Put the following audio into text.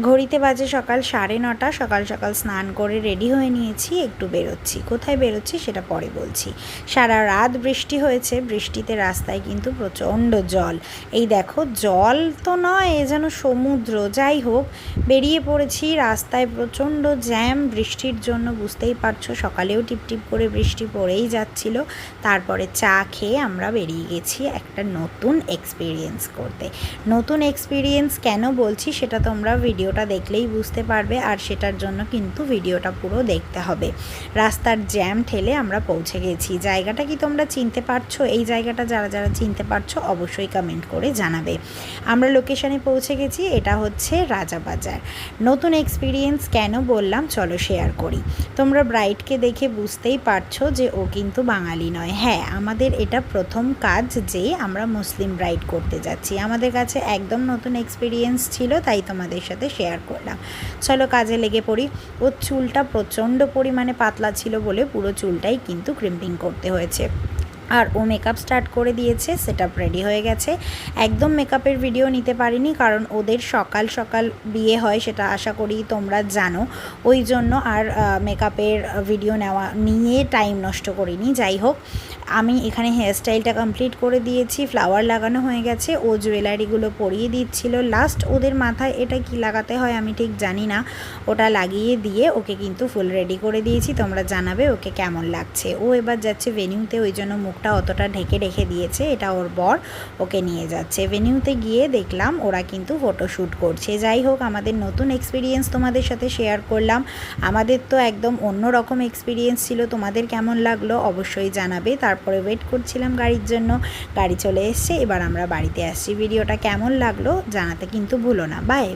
ঘড়িতে বাজে সকাল সাড়ে নটা, সকাল সকাল স্নান করে রেডি হয়ে নিয়েছি, একটু বেরোচ্ছি। কোথায় বেরোচ্ছি সেটা পরে বলছি। সারা রাত বৃষ্টি হয়েছে, বৃষ্টিতে রাস্তায় কিন্তু প্রচণ্ড জল। এই দেখো, জল তো নয়, এ যেন সমুদ্র। যাই হোক, বেরিয়ে পড়েছি, রাস্তায় প্রচণ্ড জ্যাম, বৃষ্টির জন্য বুঝতেই পারছ, সকালেও টিপটিপ করে বৃষ্টি পড়েই যাচ্ছিল। তারপরে চা খেয়ে আমরা বেরিয়ে গেছি একটা নতুন এক্সপিরিয়েন্স করতে। নতুন এক্সপিরিয়েন্স কেন বলছি সেটা তোমরা ভিডিওটা দেখলেই বুঝতে পারবে আর সেটার জন্য কিন্তু ভিডিওটা পুরো দেখতে হবে। রাস্তার জ্যাম ঠেলে আমরা পৌঁছে গেছি। জায়গাটা কি তোমরা চিনতে পারছ? এই জায়গাটা যারা যারা চিনতে পারছ অবশ্যই কমেন্ট করে জানাবে। আমরা লোকেশনে পৌঁছে গেছি। এটা হচ্ছে রাজাবাজার নতুন এক্সপিরিয়েন্স কেন বললাম? চলো শেয়ার করি। তোমরা ব্রাইটকে দেখে বুঝতেই পারছ যে ও কিন্তু বাঙালি নয়। হ্যাঁ আমাদের এটা প্রথম কাজ যে আমরা মুসলিম ব্রাইড করতে যাচ্ছি। আমাদের কাছে একদম নতুন এক্সপিরিয়েন্স ছিল, তাই তোমাদের সাথে শেয়ার করলাম। চলো কাজে লেগে পড়ি। ওর চুলটা প্রচণ্ড পরিমাণে পাতলা ছিল বলে পুরো চুলটাই কিন্তু ক্রিম্পিং করতে হয়েছে। আর ও মেকআপ স্টার্ট করে দিয়েছে সেট রেডি হয়ে গেছে। একদম মেকআপের ভিডিও নিতে পারিনি কারণ ওদের সকাল সকাল বিয়ে হয় সেটা আশা করি তোমরা জানো। ওই জন্য আর মেকআপের ভিডিও নেওয়া নিয়ে টাইম নষ্ট করিনি। যাই হোক আমি এখানে হেয়ারস্টাইলটা কমপ্লিট করে দিয়েছি ফ্লাওয়ার লাগানো হয়ে গেছে, ও জুয়েলারিগুলো পরিয়ে দিচ্ছিল। লাস্ট ওদের মাথায় এটা কি লাগাতে হয় আমি ঠিক জানি না। ওটা লাগিয়ে দিয়ে ওকে কিন্তু ফুল রেডি করে দিয়েছি। তোমরা জানাবে ওকে কেমন লাগছে। ও এবার যাচ্ছে ভেনিউতে ওই জন্য মুখটা অতটা ঢেকে রেখে দিয়েছে। এটা ওর বর ওকে নিয়ে যাচ্ছে। ভেনিউতে গিয়ে দেখলাম ওরা কিন্তু ফটোশ্যুট করছে। যাই হোক, আমাদের নতুন এক্সপিরিয়েন্স তোমাদের সাথে শেয়ার করলাম। আমাদের তো একদম অন্য রকম এক্সপিরিয়েন্স ছিল। তোমাদের কেমন লাগল অবশ্যই জানাবে। তারপরে ওয়েট করছিলাম গাড়ির জন্য। গাড়ি চলে এসছে, এবার আমরা বাড়িতে আসছি ভিডিওটা কেমন লাগল জানাতে কিন্তু ভুলো না। বাই